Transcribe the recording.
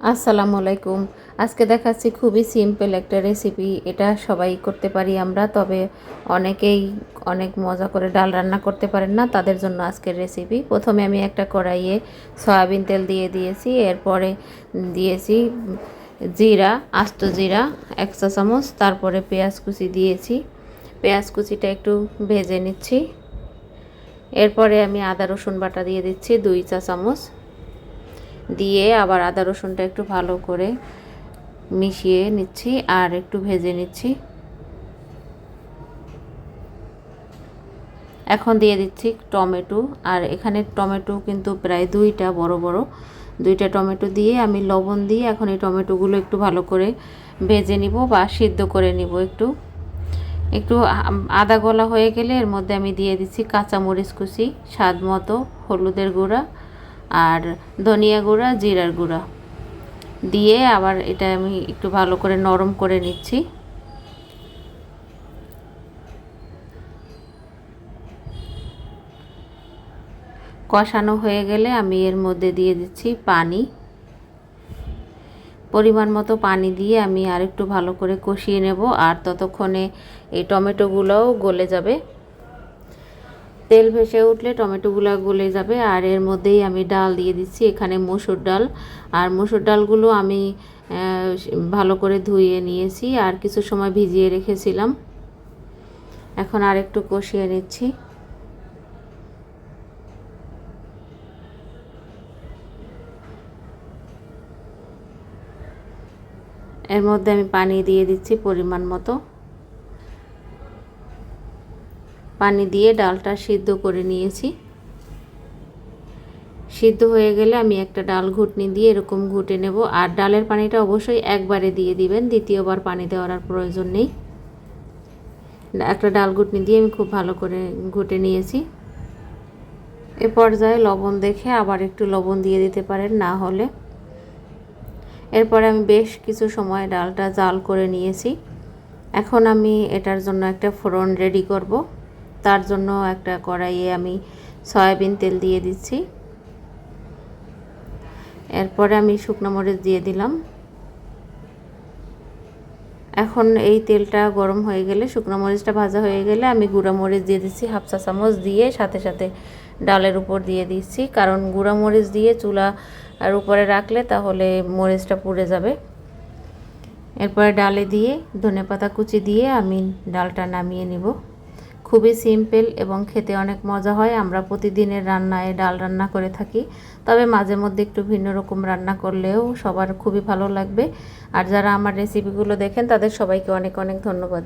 আসসালামু আলাইকুম। আজকে দেখাচ্ছি খুবই সিম্পল একটা রেসিপি এটা সবাই করতে পারি আমরা, তবে অনেকেই অনেক মজা করে ডাল রান্না করতে পারেন না, তাদের জন্য আজকের রেসিপি প্রথমে আমি একটা কড়াইয়ে সয়াবিন তেল দিয়ে দিয়েছি, এরপরে দিয়েছি জিরা, আস্ত জিরা, এক চা চামচ, তারপরে পেঁয়াজ কুচি দিয়েছি। পেঁয়াজ কুচিটা একটু ভেজে নিচ্ছি। এরপরে আমি আদা রসুন বাটা দিয়ে দিচ্ছি, দুই চা চামচ। দিয়ে আবার আদা রসুনটা একটু ভালো করে মিশিয়ে নিচ্ছি আর একটু ভেজে নিচ্ছি। এখন দিয়ে দিচ্ছি টমেটো আর এখানে টমেটো কিন্তু প্রায় দুইটা বড় বড়। দুইটা টমেটো দিয়ে আমি লবণ দিয়ে এখন এই টমেটোগুলো একটু ভালো করে ভেজে নিব বা সিদ্ধ করে নিব একটু। একটু আদা গলা হয়ে গেলে এর মধ্যে আমি দিয়ে দিচ্ছি কাঁচামরিচ কুচি, স্বাদ মতো, হলুদের গুঁড়া আর ধনিয়া গুঁড়া, জিরার গুঁড়া। দিয়ে আবার এটা আমি একটু ভালো করে নরম করে নিচ্ছি। কষানো হয়ে গেলে আমি এর মধ্যে দিয়ে দিচ্ছি পানি। পরিমাণ মতো পানি দিয়ে আমি আরেকটু ভালো করে কষিয়ে নেব, আর ততক্ষণে এই টমেটোগুলোও গলে যাবে। তেল ভেসে উঠলে টমেটোগুলো গলে যাবে আর এর মধ্যেই আমি ডাল দিয়ে দিচ্ছি, এখানে মসুর ডাল। আর মসুর ডালগুলো আমি ভালো করে ধুয়ে নিয়েছি আর কিছু সময় ভিজিয়ে রেখেছিলাম। এখন আর একটু কষিয়ে নিচ্ছি। এর মধ্যে আমি পানি দিয়ে দিচ্ছি পরিমাণ মতো। পানি দিয়ে ডালটা সিদ্ধ করে নিয়েছি। সিদ্ধ হয়ে গেলে আমি একটা ডাল ঘুটনি দিয়ে এরকম ঘুটে নেব। আর ডালের পানিটা অবশ্যই একবারে দিয়ে দিবেন, দ্বিতীয়বার পানি দেওয়ার আর প্রয়োজন নেই। একটা ডাল ঘুটনি দিয়ে আমি খুব ভালো করে ঘুটে নিয়েছি। এ পর্যায়ে লবণ দেখে আবার একটু লবণ দিয়ে দিতে পারেন, না হলে। এরপরে আমি বেশ কিছু সময় ডালটা জাল করে নিয়েছি। এখন আমি এটার জন্য একটা ফোড়ন রেডি করব। তার জন্য একটা কড়াইয়ে আমি সয়াবিন তেল দিয়ে দিচ্ছি। এরপরে আমি শুকনো মরিচ দিয়ে দিলাম। এখন এই তেলটা গরম হয়ে গেলে, শুকনো মরিচটা ভাজা হয়ে গেলে আমি গুঁড়া মরিচ দিয়ে দিচ্ছি, হাফ চা চামচ দিয়ে সাথে সাথে ডালের উপর দিয়ে দিচ্ছি। কারণ গুঁড়া মরিচ দিয়ে চুলা আর উপরে রাখলে তাহলে মরিচটা পুড়ে যাবে। এরপরে ডালে দিয়ে ধনে পাতা কুচি দিয়ে আমি ডালটা নামিয়ে নিব। খুবই সিম্পল এবং খেতে অনেক মজা হয়। আমরা প্রতিদিনের রান্নায় ডাল রান্না করে থাকি। তবে মাঝে মধ্যে একটু ভিন্ন রকম রান্না করলেও সবার খুবই ভালো লাগবে। আর যারা আমার রেসিপিগুলো দেখেন, তাদের সবাইকে অনেক অনেক ধন্যবাদ।